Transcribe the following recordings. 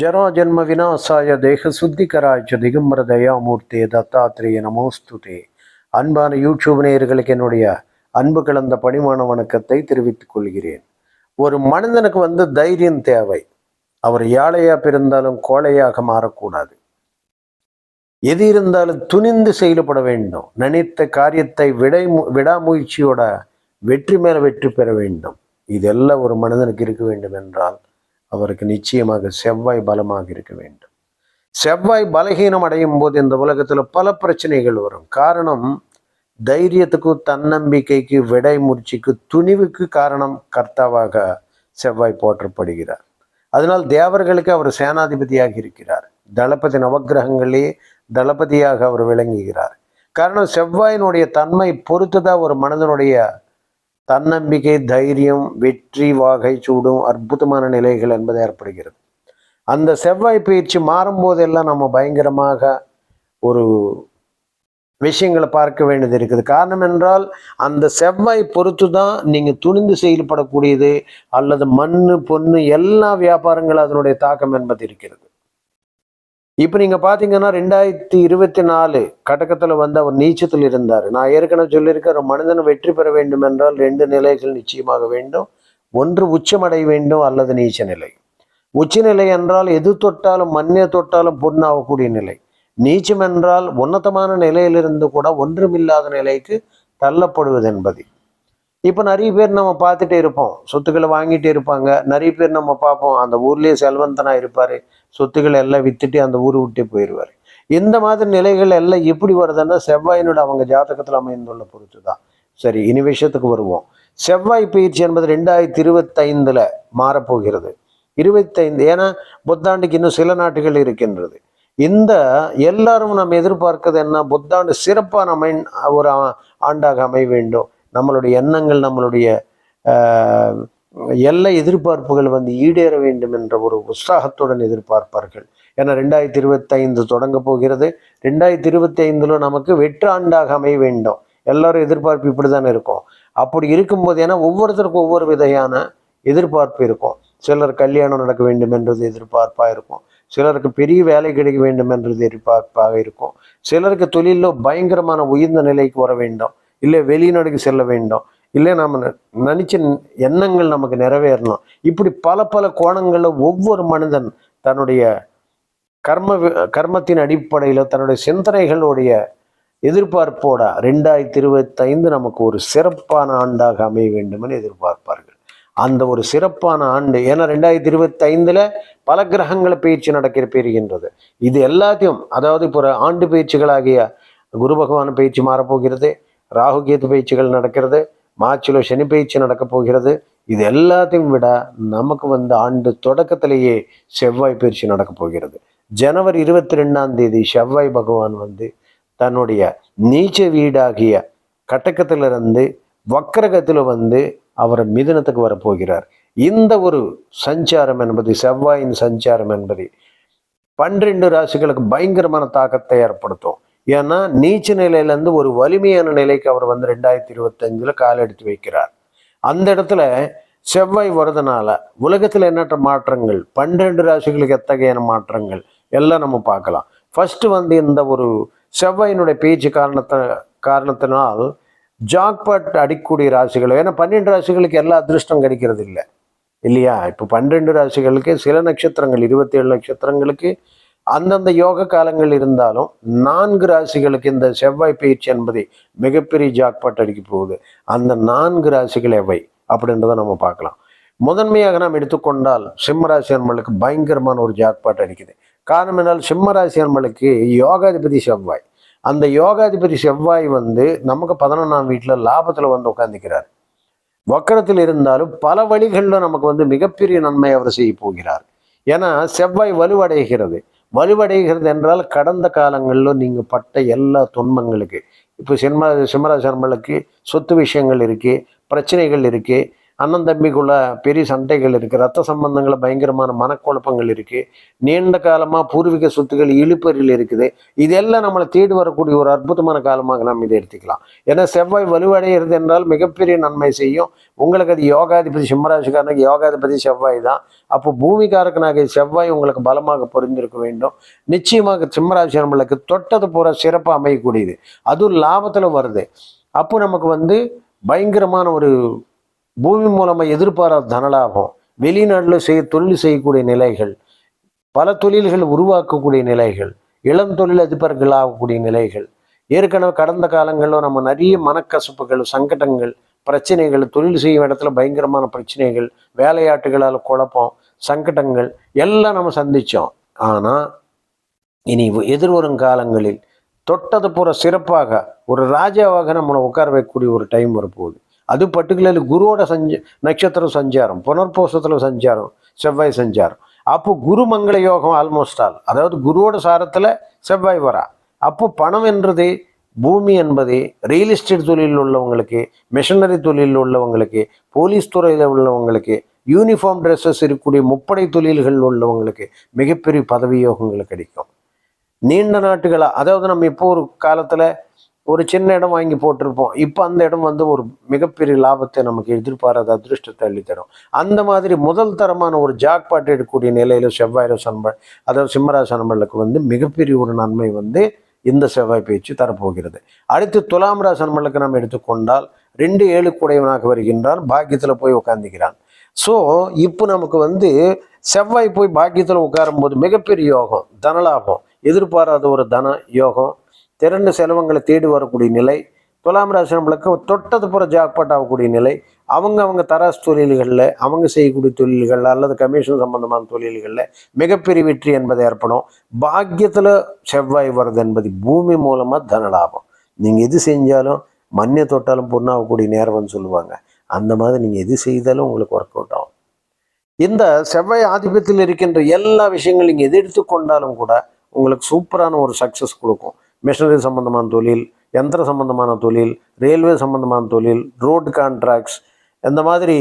ಜರಾ ಜನ್ಮ ವಿನಾಶಾಯ தேக சுத்திகராய்ச்ச திகம்பர தயாமூர்த்தி தத்தாத்திரேய நமோஸ்துதே அன்பான யூடியூப் நேயர்களுக்கு என்னுடைய அன்பு கலந்த பணிமான வணக்கத்தை தெரிவித்துக் கொள்கிறேன் ஒரு மனிதனுக்கு வந்து தைரியம் தேவை அவர் ஏழையா பிறந்தாலும் கோழையாக மாறக்கூடாது எது இருந்தாலும் துணிந்து செயல்பட வேண்டும் நினைத்த காரியத்தை விடை விடாமுயற்சியோட வெற்றி மேல வெற்றி பெற வேண்டும். இதெல்லாம் ஒரு மனிதனுக்கு இருக்க வேண்டும் என்றால் அவருக்கு நிச்சயமாக செவ்வாய் பலமாக இருக்க வேண்டும். செவ்வாய் பலகீனம் அடையும் போது இந்த உலகத்தில் பல பிரச்சனைகள் வரும். காரணம் தைரியத்துக்கு தன்னம்பிக்கைக்கு விடைமுயற்சிக்கு துணிவுக்கு காரணம் கர்த்தாவாக செவ்வாய் போற்றப்படுகிறார். அதனால் தேவர்களுக்கு அவர் சேனாதிபதியாக இருக்கிறார். தளபதி நவகிரகங்களே தளபதியாக அவர் விளங்குகிறார். காரணம் செவ்வாயினுடைய தன்மை பொறுத்துதான் ஒரு மனிதனுடைய தன்னம்பிக்கை தைரியம் வெற்றி வாகை சூடும் அற்புதமான நிலைகள் என்பது ஏற்படுகிறது. அந்த செவ்வாய் பயிற்சி மாறும்போதெல்லாம் நம்ம பயங்கரமாக ஒரு விஷயங்களை பார்க்க வேண்டியது இருக்குது. காரணம் என்றால் அந்த செவ்வாய் பொறுத்து தான் நீங்கள் துணிந்து செயல்படக்கூடியது அல்லது மண் பொண்ணு எல்லா வியாபாரங்களும் அதனுடைய தாக்கம் என்பது இருக்கிறது. இப்போ நீங்கள் பார்த்தீங்கன்னா ரெண்டாயிரத்தி இருபத்தி நாலு கடக்கத்தில் வந்து அவர் நீச்சத்தில் இருந்தார். நான் ஏற்கனவே சொல்லியிருக்கேன் ஒரு மனிதன் வெற்றி பெற வேண்டும் என்றால் ரெண்டு நிலைகள் நிச்சயமாக வேண்டும். ஒன்று உச்சமடைய வேண்டும் அல்லது நீச்ச நிலை உச்சநிலை என்றால் எது தொட்டாலும் மண்ணே தொட்டாலும் பொண்ணாகக்கூடிய நிலை. நீச்சம் என்றால் உன்னதமான நிலையிலிருந்து கூட ஒன்றுமில்லாத நிலைக்கு தள்ளப்படுவது என்பது. இப்போ நிறைய பேர் நம்ம பார்த்துட்டே இருப்போம். சொத்துக்களை வாங்கிட்டே இருப்பாங்க. நிறைய பேர் நம்ம பார்ப்போம். அந்த ஊர்லேயே செல்வந்தனாக இருப்பார். சொத்துக்களை எல்லாம் விற்றுட்டு அந்த ஊரை விட்டே போயிடுவார் இந்த மாதிரி நிலைகள் எல்லாம் எப்படி வருதுன்னா செவ்வாயினோட அவங்க ஜாதகத்தில் அமைந்துள்ள பொறுத்து தான் சரி இனி விஷயத்துக்கு வருவோம். செவ்வாய் பயிற்சி என்பது ரெண்டாயிரத்தி இருபத்தைந்தில் மாறப்போகிறது. இருபத்தைந்து ஏன்னா புத்தாண்டுக்கு இன்னும் சில நாட்டுகள் இருக்கின்றது. இந்த எல்லாரும் நம்ம எதிர்பார்க்கிறது என்ன? புத்தாண்டு சிறப்பான அமை ஒரு ஆண்டாக அமைய வேண்டும். நம்மளுடைய எண்ணங்கள் நம்மளுடைய எல்லா எதிர்பார்ப்புகள் வந்து ஈடேற வேண்டும் என்ற ஒரு உற்சாகத்துடன் எதிர்பார்ப்பார்கள். ஏன்னா ரெண்டாயிரத்தி இருபத்தைந்து தொடங்க போகிறது. ரெண்டாயிரத்தி இருபத்தி ஐந்துல நமக்கு வெற்று ஆண்டாக அமைய வேண்டும். எல்லாரும் எதிர்பார்ப்பு இப்படி தானே இருக்கும். அப்படி இருக்கும்போது ஏன்னா ஒவ்வொருத்தருக்கும் ஒவ்வொரு விதையான எதிர்பார்ப்பு இருக்கும். சிலர் கல்யாணம் நடக்க வேண்டும் என்றது எதிர்பார்ப்பாக இருக்கும். சிலருக்கு பெரிய வேலை கிடைக்க வேண்டும் என்றது எதிர்பார்ப்பாக இருக்கும். சிலருக்கு தொழிலில் பயங்கரமான உயர்ந்த நிலைக்கு வர வேண்டும். இல்லை வெளிநாடுக்கு செல்ல வேண்டும். இல்லை நாம் நினச்ச எண்ணங்கள் நமக்கு நிறைவேறணும். இப்படி பல பல கோணங்களில் ஒவ்வொரு மனிதன் தன்னுடைய கர்ம கர்மத்தின் அடிப்படையில் தன்னுடைய சிந்தனைகளுடைய எதிர்பார்ப்போட ரெண்டாயிரத்தி இருபத்தைந்து நமக்கு ஒரு சிறப்பான ஆண்டாக அமைய வேண்டுமென எதிர்பார்ப்பார்கள். அந்த ஒரு சிறப்பான ஆண்டு ஏன்னா ரெண்டாயிரத்தி இருபத்தைந்தில் பல கிரகங்களை பயிற்சி நடக்கிற பெறுகின்றது இது எல்லாத்தையும் அதாவது இப்போ ஆண்டு பயிற்சிகளாகிய குரு பகவான் பயிற்சி மாறப்போகிறது ராகு கேது பயிற்சிகள் நடக்கிறது மார்ச்சில் சனி பயிற்சி நடக்க போகிறது. இது எல்லாத்தையும் விட நமக்கு வந்து ஆண்டு தொடக்கத்திலேயே செவ்வாய் பயிற்சி நடக்க போகிறது. ஜனவரி இருபத்தி ரெண்டாம் தேதி செவ்வாய் பகவான் வந்து தன்னுடைய நீச்ச வீடாகிய கட்டக்கத்திலிருந்து வக்கரகத்தில் வந்து அவர் மிதனத்துக்கு வரப்போகிறார் இந்த ஒரு சஞ்சாரம் என்பது செவ்வாயின் சஞ்சாரம் என்பது பன்னிரெண்டு ராசிகளுக்கு பயங்கரமான தாக்கத்தை ஏற்படுத்தும். ஏன்னா நீச்ச நிலையிலேருந்து ஒரு வலிமையான நிலைக்கு அவர் வந்து ரெண்டாயிரத்தி இருபத்தஞ்சில் கால் எடுத்து வைக்கிறார். அந்த இடத்துல செவ்வாய் வரதுனால உலகத்தில் எண்ணற்ற மாற்றங்கள்? பன்னிரெண்டு ராசிகளுக்கு எத்தகையான மாற்றங்கள்? எல்லாம் நம்ம பார்க்கலாம். ஃபர்ஸ்ட் வந்து இந்த ஒரு செவ்வாயினுடைய பேச்சு காரணத்தை காரணத்தினால் ஜாக்பாட் அடிக்கக்கூடிய ராசிகள் ஏன்னா பன்னெண்டு ராசிகளுக்கு எல்லா அதிர்ஷ்டம் கிடைக்கிறது இல்லை இல்லையா? இப்போ பன்னிரெண்டு ராசிகளுக்கு சில நட்சத்திரங்கள் இருபத்தேழு நட்சத்திரங்களுக்கு அந்தந்த யோக காலங்கள் இருந்தாலும் நான்கு ராசிகளுக்கு இந்த செவ்வாய் பயிற்சி என்பது மிகப்பெரிய ஜாக்பாட் அடிக்க போகுது. அந்த நான்கு ராசிகள் எவை அப்படின்றத நம்ம பார்க்கலாம். முதன்மையாக நாம் எடுத்துக்கொண்டால் சிம்மராசி அன்பளுக்கு பயங்கரமான ஒரு ஜாக்பாட் அடிக்குது. காரணம் என்னால் சிம்மராசி அன்பளுக்கு யோகாதிபதி செவ்வாய். அந்த யோகாதிபதி செவ்வாய் வந்து நமக்கு பதினொன்றாம் வீட்டில் லாபத்தில் வந்து உட்காந்துக்கிறார் வக்கரத்தில் இருந்தாலும் பல வழிகளில் நமக்கு வந்து மிகப்பெரிய நன்மை அவர் செய்ய போகிறார். ஏன்னா செவ்வாய் வலுவடைகிறது. வலுவடைகிறது என்றால் கடந்த காலங்களில் நீங்கள் பட்ட எல்லா துன்பங்களுக்கு இப்போ சிம்ம சிம்மராசர்மலுக்கு சொத்து விஷயங்கள் இருக்குது பிரச்சனைகள் இருக்குது அண்ணன் தம்பிக்குள்ள பெரிய சண்டைகள் இருக்குது ரத்த சம்பந்தங்களில் பயங்கரமான மனக்குழப்பங்கள் இருக்குது நீண்ட காலமாக பூர்வீக சொத்துக்கள் இழுப்பறியில் இருக்குது. இதெல்லாம் நம்மளை தேடி வரக்கூடிய ஒரு அற்புதமான காலமாக நாம் இதை எடுத்துக்கலாம். ஏன்னா செவ்வாய் வலுவடைகிறது என்றால் மிகப்பெரிய நன்மை செய்யும். உங்களுக்கு அது யோகாதிபதி சிம்மராசிக்காரனுக்கு யோகாதிபதி செவ்வாய் தான். அப்போ பூமிக்காரக்கனாக செவ்வாய் உங்களுக்கு பலமாக பொருந்திருக்க வேண்டும். நிச்சயமாக சிம்மராசி நம்மளுக்கு தொட்டது பூரா சிறப்பாக அமையக்கூடியது. அதுவும் லாபத்தில் வருது. அப்போ நமக்கு வந்து பயங்கரமான ஒரு பூமி மூலமாக எதிர்பாராத தனலாபம் வெளிநாட்டில் செய்ய தொழில் செய்யக்கூடிய நிலைகள் பல தொழில்கள் உருவாக்கக்கூடிய நிலைகள் இளம் தொழில் அதிபர்கள் ஆகக்கூடிய நிலைகள் ஏற்கனவே கடந்த காலங்களில் நம்ம நிறைய மனக்கசப்புகள் சங்கடங்கள் பிரச்சனைகள் தொழில் செய்யும் இடத்துல பயங்கரமான பிரச்சனைகள் வேலையாட்டுகளால் குழப்பம் சங்கடங்கள் எல்லாம் நம்ம சந்தித்தோம் ஆனால் இனி எதிர்வரும் காலங்களில் தொட்டது பூரா சிறப்பாக ஒரு ராஜாவாக நம்மளை உட்கார வைக்கக்கூடிய ஒரு டைம் வரப்போகுது. அது பர்டிகுலர்லி குருவோட சஞ்ச நட்சத்திரம் சஞ்சாரம் புனர்போசத்தில் சஞ்சாரம் செவ்வாய் சஞ்சாரம். அப்போ குரு மங்கள யோகம் ஆல்மோஸ்ட் ஆல் அதாவது குருவோட சாரத்தில் செவ்வாய் வரா. அப்போ பணம் என்றது பூமி என்பது ரியல் எஸ்டேட் தொழிலில் உள்ளவங்களுக்கு மிஷனரி தொழிலில் உள்ளவங்களுக்கு போலீஸ் துறையில் உள்ளவங்களுக்கு யூனிஃபார்ம் ட்ரெஸ்ஸஸ் இருக்கக்கூடிய முப்படை தொழில்கள் உள்ளவங்களுக்கு மிகப்பெரிய பதவி யோகங்கள் கிடைக்கும். நீண்ட நாட்டுகளாக அதாவது நம்ம இப்போ ஒரு காலத்தில் ஒரு சின்ன இடம் வாங்கி போட்டிருப்போம். இப்போ அந்த இடம் வந்து ஒரு மிகப்பெரிய லாபத்தை நமக்கு எதிர்பாராத அதிருஷ்டத்தை அள்ளித்தரும். அந்த மாதிரி முதல் தரமான ஒரு ஜாக்பாட் எடுக்கக்கூடிய நிலையில் செவ்வாயிரம் சன்ப அதாவது சிம்மராசி வந்து மிகப்பெரிய ஒரு நன்மை வந்து இந்த செவ்வாய் பேச்சு தரப்போகிறது. அடுத்து துலாம் ராசி நாம் நம்ம எடுத்துக்கொண்டால் ரெண்டு ஏழு கூடையவனாக வருகின்றான் பாக்கியத்தில் போய் உட்காந்துக்கிறான் ஸோ இப்போ நமக்கு வந்து செவ்வாய் போய் பாக்கியத்தில் உட்காரும்போது மிகப்பெரிய யோகம் தனலாபம் எதிர்பாராத ஒரு தன யோகம் திரண்டு செலவங்களை தேடி வரக்கூடிய நிலை துலாம் ராசி நம்மளுக்கு தொட்டது புற ஜாக்பாட் ஆகக்கூடிய நிலை. அவங்க அவங்க தராசு தொழில்களில் அவங்க செய்யக்கூடிய தொழில்கள் அல்லது கமிஷன் சம்பந்தமான தொழில்களில் மிகப்பெரிய வெற்றி என்பது ஏற்படும். பாக்கியத்தில் செவ்வாய் வருது என்பது பூமி மூலமாக தனலாபம் நீங்கள் எது செஞ்சாலும் மண்ணை தொட்டாலும் பொண்ணாகக்கூடிய நேரம்னு சொல்லுவாங்க. அந்த மாதிரி நீங்கள் எது செய்தாலும் உங்களுக்கு ஒர்க் அவுட் ஆகும். இந்த செவ்வாய் ஆதிபத்தில் இருக்கின்ற எல்லா விஷயங்களும் நீங்கள் எது எடுத்துக்கொண்டாலும் கூட உங்களுக்கு சூப்பரான ஒரு சக்ஸஸ் கொடுக்கும். மிஷினரி சம்பந்தமான தொழில் யந்திர சம்பந்தமான தொழில் ரயில்வே சம்பந்தமான தொழில் ரோடு கான்ட்ராக்ட்ஸ் இந்த மாதிரி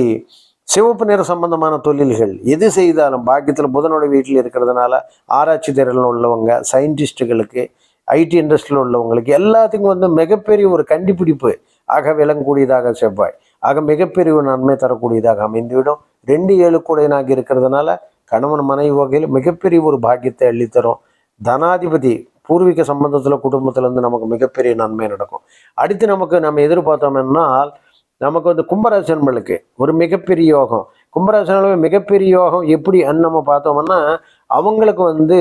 சிவப்பு நிற சம்பந்தமான தொழில்கள் எது செய்தாலும் பாக்கியத்தில் புதனோட வீட்டில் இருக்கிறதுனால ஆராய்ச்சி திறனில் உள்ளவங்க சயின்டிஸ்ட்டுகளுக்கு ஐடி இண்டஸ்ட்ரியில் உள்ளவங்களுக்கு எல்லாத்துக்கும் வந்து மிகப்பெரிய ஒரு கண்டுபிடிப்பு ஆக விளங்கக்கூடியதாக செவ்வாய். ஆக மிகப்பெரிய ஒரு நன்மை தரக்கூடியதாக அமைந்துவிடும் ரெண்டு ஏழு கூடையனாக இருக்கிறதுனால கணவன் மனைவி வகையில் மிகப்பெரிய ஒரு பாக்கியத்தை அள்ளித்தரும். தனாதிபதி பூர்வீக சம்பந்தத்தில் குடும்பத்திலேருந்து நமக்கு மிகப்பெரிய நன்மை நடக்கும். அடுத்து நமக்கு நம்ம எதிர்பார்த்தோம்னால் நமக்கு வந்து கும்பராசன்களுக்கு ஒரு மிகப்பெரிய யோகம். கும்பராசனங்களுக்கு மிகப்பெரிய யோகம் எப்படி நம்ம பார்த்தோம்னா அவங்களுக்கு வந்து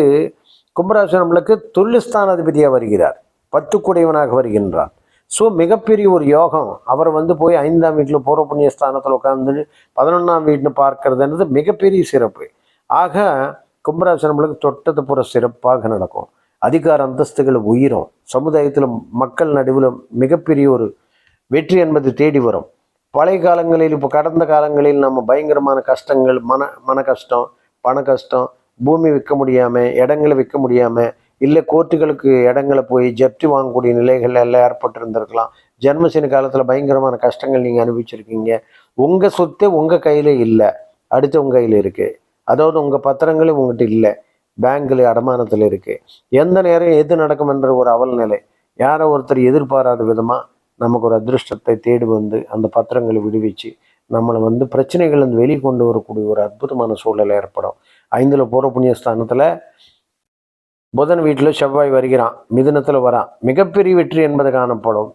கும்பராசனங்களுக்கு தொழில்ஸ்தானாதிபதியாக வருகிறார். பத்து குடைவனாக வருகின்றார். ஸோ மிகப்பெரிய ஒரு யோகம். அவர் வந்து போய் ஐந்தாம் வீட்டில் பூர்வ புண்ணிய ஸ்தானத்தில் உட்காந்து பதினொன்றாம் வீட்டுன்னு பார்க்கறதுன்றது மிகப்பெரிய சிறப்பு. ஆக கும்பராசனங்களுக்கு நம்மளுக்கு தொட்டது புற சிறப்பாக நடக்கும். அதிகார அந்தஸ்துகள் உயிரும். சமுதாயத்தில் மக்கள் நடுவில் மிகப்பெரிய ஒரு வெற்றி என்பது தேடி வரும். பழைய காலங்களில் இப்போ கடந்த காலங்களில் நம்ம பயங்கரமான கஷ்டங்கள் மன மன கஷ்டம் பண கஷ்டம் பூமி விற்க முடியாமல் இடங்களை விற்க முடியாமல் இல்லை கோர்ட்டுகளுக்கு இடங்களை போய் ஜப்தி வாங்கக்கூடிய நிலைகள் எல்லாம் ஏற்பட்டிருந்திருக்கலாம். ஜென்மசனி காலத்தில் பயங்கரமான கஷ்டங்கள் நீங்கள் அனுபவிச்சிருக்கீங்க. உங்கள் சொத்தே உங்கள் கையில் இல்லை. அடுத்தவங்க கையில் இருக்குது அதாவது உங்கள் பத்திரங்களே உங்கள்கிட்ட இல்லை. பேங்கில் அடமானத்தில் இருக்குது எந்த நேரம் எது நடக்கும் என்ற ஒரு அவல் நிலை. யாரோ ஒருத்தர் எதிர்பாராத விதமாக நமக்கு ஒரு அதிருஷ்டத்தை தேடி வந்து அந்த பத்திரங்களை விடுவிச்சு நம்மளை வந்து பிரச்சனைகள் வந்து வெளியே கொண்டு வரக்கூடிய ஒரு அற்புதமான சூழல் ஏற்படும். ஐந்தில் போகிற புண்ணியஸ்தானத்தில் புதன் வீட்டில் செவ்வாய் வருகிறான் மிதுனத்தில் வரான். மிகப்பெரிய வெற்றி என்பது காணப்படும்.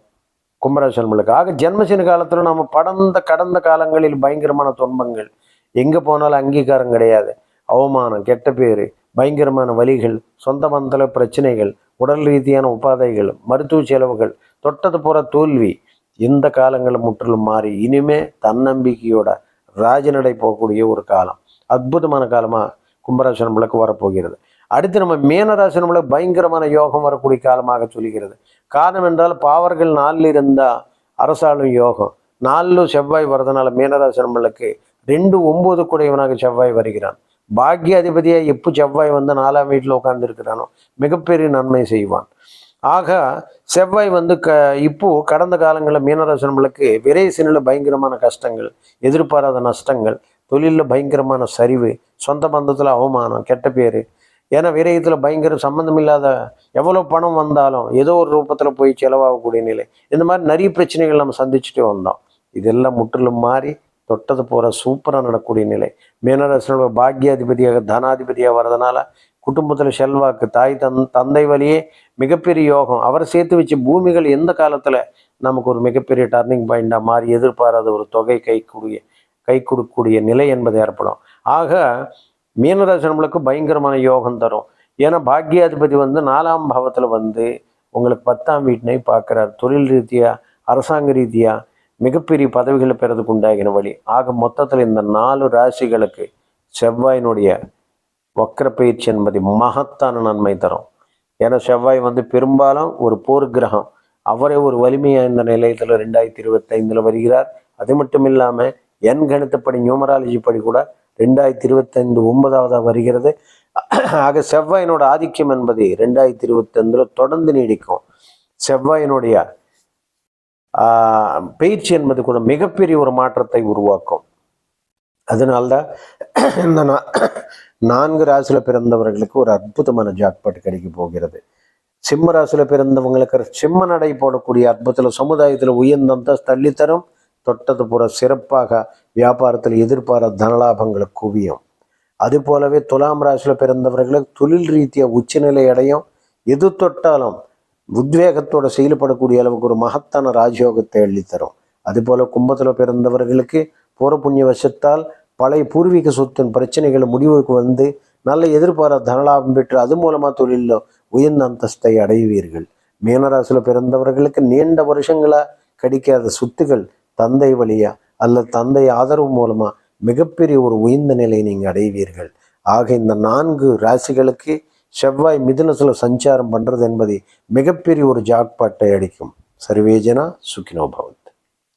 கும்பராசன்களுக்கு ஆக ஜென்மசின காலத்தில் நம்ம படந்த கடந்த காலங்களில் பயங்கரமான துன்பங்கள். எங்கே போனாலும் அங்கீகாரம் கிடையாது. அவமானம் கெட்ட பேர் பயங்கரமான வலிகள் சொந்த பந்தல பிரச்சனைகள் உடல் ரீதியான உபாதைகள் மருத்துவ செலவுகள் தொட்டது போகிற தோல்வி இந்த காலங்கள் முற்றிலும் மாறி இனிமே தன்னம்பிக்கையோட ராஜநடை போகக்கூடிய ஒரு காலம். அற்புதமான காலமாக கும்பராசி நம்மளுக்கு வரப்போகிறது அடுத்து நம்ம மீனராசி நம்மளுக்கு பயங்கரமான யோகம் வரக்கூடிய காலமாக சொல்கிறது. காரணம் என்றால் பாவர்கள் நாளில் இருந்தால் அரசாளும் யோகம். நாலில் செவ்வாய் வரதுனால மீனராசி நம்மளுக்கு ரெண்டு ஒம்பது குடையவனாக செவ்வாய் வருகிறான். பாக்கிய அதிபதியாக எப்போ செவ்வாய் வந்து நாலாம் வீட்டில் உட்காந்துருக்கிறானோ மிகப்பெரிய நன்மை செய்வான். ஆக செவ்வாய் வந்து க இப்போ கடந்த காலங்களில் மீனராசனங்களுக்கு விரைசினில் பயங்கரமான கஷ்டங்கள் எதிர்பாராத நஷ்டங்கள் தொழிலில் பயங்கரமான சரிவு சொந்த பந்தத்தில் அவமானம் கெட்ட பேர். ஏன்னா விரயத்தில் பயங்கர சம்மந்தம் இல்லாத எவ்வளோ பணம் வந்தாலும் ஏதோ ஒரு ரூபத்தில் போய் செலவாகக்கூடிய நிலை. இந்த மாதிரி நிறைய பிரச்சனைகள் நம்ம சந்திச்சுட்டே வந்தோம். இதெல்லாம் முற்றிலும் மாறி தொட்டது போகிற சூப்பராக நடக்கூடிய நிலை. மீனராசனோட பாக்கியாதிபதியாக தனாதிபதியாக வர்றதுனால குடும்பத்தில் செல்வாக்கு தாய் தன் தந்தை வழியே மிகப்பெரிய யோகம். அவர் சேர்த்து வச்ச பூமிகள் எந்த காலத்தில் நமக்கு ஒரு மிகப்பெரிய டர்னிங் பாயிண்டாக மாறி எதிர்பாராத ஒரு தொகை கைக்கூடிய கை கொடுக்கக்கூடிய நிலை என்பது ஏற்படும். ஆக மீனராசனங்களுக்கு பயங்கரமான யோகம் தரும். ஏன்னா பாக்கியாதிபதி வந்து நாலாம் பாவத்தில் வந்து உங்களுக்கு பத்தாம் வீட்டினை பார்க்குறார். தொழில் ரீதியாக அரசாங்க ரீதியாக மிகப்பெரிய பதவிகளை பெறதுக்கு உண்டாகின வழி. ஆக மொத்தத்தில் இந்த நாலு ராசிகளுக்கு செவ்வாயினுடைய வக்கர பயிற்சி என்பது மகத்தான நன்மை தரும். ஏன்னா செவ்வாய் வந்து பெரும்பாலும் ஒரு போர் கிரகம். அவரே ஒரு வலிமையாக இந்த நிலையத்தில் ரெண்டாயிரத்தி இருபத்தைந்தில் வருகிறார். அது மட்டும் இல்லாமல் என் கணித்தப்படி நியூமராலஜி படி கூட ரெண்டாயிரத்தி இருபத்தைந்து ஒன்பதாவதாக வருகிறது. ஆக செவ்வாயினோட ஆதிக்கம் என்பது ரெண்டாயிரத்தி இருபத்தைந்தில் தொடர்ந்து நீடிக்கும். செவ்வாயினுடைய பயிற்சி என்பது கூட மிகப்பெரிய ஒரு மாற்றத்தை உருவாக்கும். அதனால்தான் இந்த நான்கு ராசியில் பிறந்தவர்களுக்கு ஒரு அற்புதமான ஜாக்பாட் கிடைக்க போகிறது. சிம்ம ராசியில் பிறந்தவங்களுக்கு சிம்ம நடை போடக்கூடிய அற்புதத்தில் சமுதாயத்தில் உயர்ந்த அந்தஸ்து தள்ளித்தரும் தொட்டது புற சிறப்பாக வியாபாரத்தில் எதிர்பார தனலாபங்களை குவியும். அது போலவே துலாம் ராசியில் பிறந்தவர்களுக்கு தொழில் ரீதியாக உச்சநிலை அடையும். எது தொட்டாலும் உத்வேகத்தோட செயல்படக்கூடிய அளவுக்கு ஒரு மகத்தான ராஜயோகத்தை அள்ளித்தரும். அதுபோல கும்பத்தில் பிறந்தவர்களுக்கு பூர புண்ணிய வசத்தால் பழைய பூர்வீக சொத்தின் பிரச்சனைகள் முடிவுக்கு வந்து நல்ல எதிர்பாராத தனலாபம் பெற்று அது மூலமாக தொழிலில் உயர்ந்த அந்தஸ்தை அடைவீர்கள். மீனராசியில் பிறந்தவர்களுக்கு நீண்ட வருஷங்களா கிடைக்காத சொத்துகள் தந்தை வழியா அல்ல தந்தை ஆதரவு மூலமா மிகப்பெரிய ஒரு உயர்ந்த நிலையை நீங்கள் அடைவீர்கள். ஆக இந்த நான்கு ராசிகளுக்கு செவ்வாய் மிதுனத்தில் சஞ்சாரம் பண்ணுறது என்பது மிகப்பெரிய ஒரு ஜாக்பாட்டை அடிக்கும். சர்வேஜனா சுக்கினோபவன்